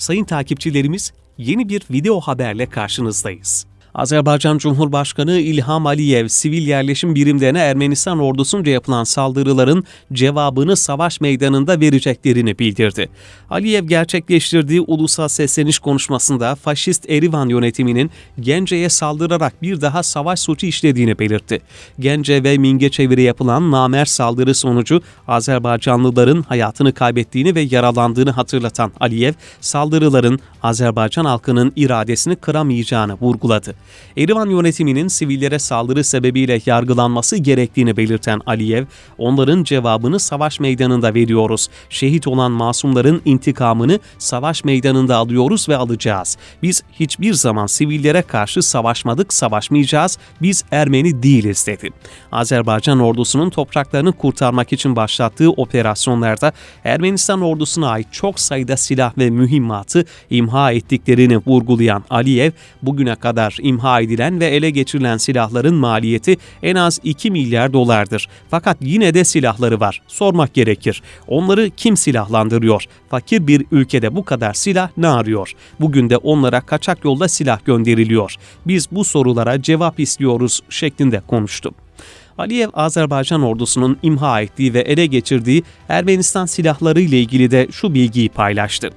Sayın takipçilerimiz, yeni bir video haberle karşınızdayız. Azerbaycan Cumhurbaşkanı İlham Aliyev, sivil yerleşim birimlerine Ermenistan ordusunca yapılan saldırıların cevabını savaş meydanında vereceklerini bildirdi. Aliyev gerçekleştirdiği ulusal sesleniş konuşmasında faşist Erivan yönetiminin Gence'ye saldırarak bir daha savaş suçu işlediğini belirtti. Gence ve Mingeçevir'e yapılan namer saldırı sonucu Azerbaycanlıların hayatını kaybettiğini ve yaralandığını hatırlatan Aliyev, saldırıların Azerbaycan halkının iradesini kıramayacağını vurguladı. Erivan yönetiminin sivillere saldırı sebebiyle yargılanması gerektiğini belirten Aliyev, onların cevabını savaş meydanında veriyoruz. Şehit olan masumların intikamını savaş meydanında alıyoruz ve alacağız. Biz hiçbir zaman sivillere karşı savaşmadık, savaşmayacağız. Biz Ermeni değiliz dedi. Azerbaycan ordusunun topraklarını kurtarmak için başlattığı operasyonlarda Ermenistan ordusuna ait çok sayıda silah ve mühimmatı imha ettiklerini vurgulayan Aliyev, bugüne kadar imha edilen ve ele geçirilen silahların maliyeti en az 2 milyar dolardır. Fakat yine de silahları var. Sormak gerekir. Onları kim silahlandırıyor? Fakir bir ülkede bu kadar silah ne arıyor? Bugün de onlara kaçak yolda silah gönderiliyor. Biz bu sorulara cevap istiyoruz şeklinde konuştu. Aliyev, Azerbaycan ordusunun imha ettiği ve ele geçirdiği Ermenistan silahları ile ilgili de şu bilgiyi paylaştı.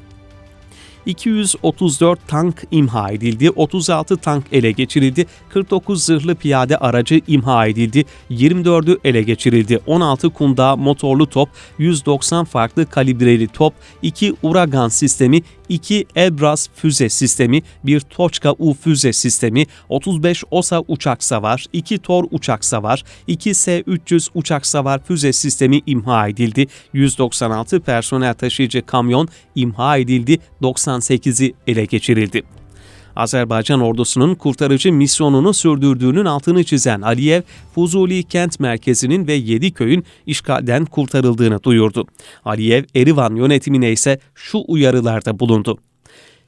234 tank imha edildi, 36 tank ele geçirildi, 49 zırhlı piyade aracı imha edildi, 24'ü ele geçirildi, 16 kunda motorlu top, 190 farklı kalibreli top, 2 Uragan sistemi, 2 Ebras füze sistemi, 1 Toçka U füze sistemi, 35 OSA uçak savar, 2 Tor uçak savar, 2 S-300 uçak savar füze sistemi imha edildi, 196 personel taşıyıcı kamyon imha edildi, 98'i ele geçirildi. Azerbaycan ordusunun kurtarıcı misyonunu sürdürdüğünün altını çizen Aliyev, Fuzuli kent merkezinin ve 7 köyün işgalden kurtarıldığını duyurdu. Aliyev, Erivan yönetimine ise şu uyarılarda bulundu.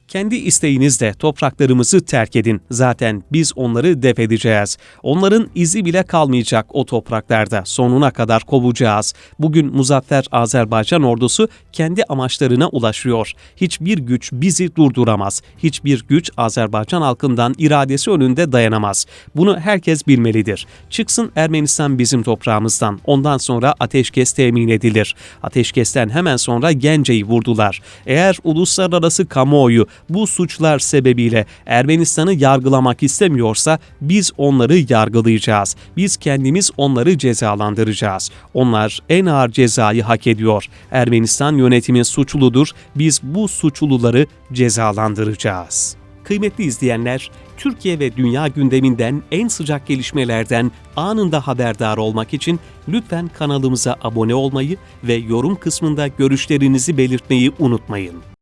Kendi isteğinizle topraklarımızı terk edin. Zaten biz onları def edeceğiz. Onların izi bile kalmayacak o topraklarda. Sonuna kadar kovacağız. Bugün muzaffer Azerbaycan ordusu kendi amaçlarına ulaşıyor. Hiçbir güç bizi durduramaz. Hiçbir güç Azerbaycan halkından iradesi önünde dayanamaz. Bunu herkes bilmelidir. Çıksın Ermenistan bizim toprağımızdan. Ondan sonra ateşkes temin edilir. Ateşkesten hemen sonra Gence'yi vurdular. Eğer uluslararası kamuoyu bu suçlar sebebiyle Ermenistan'ı yargılamak istemiyorsa biz onları yargılayacağız. Biz kendimiz onları cezalandıracağız. Onlar en ağır cezayı hak ediyor. Ermenistan yönetimi suçludur. Biz bu suçluları cezalandıracağız. Kıymetli izleyenler, Türkiye ve dünya gündeminden en sıcak gelişmelerden anında haberdar olmak için lütfen kanalımıza abone olmayı ve yorum kısmında görüşlerinizi belirtmeyi unutmayın.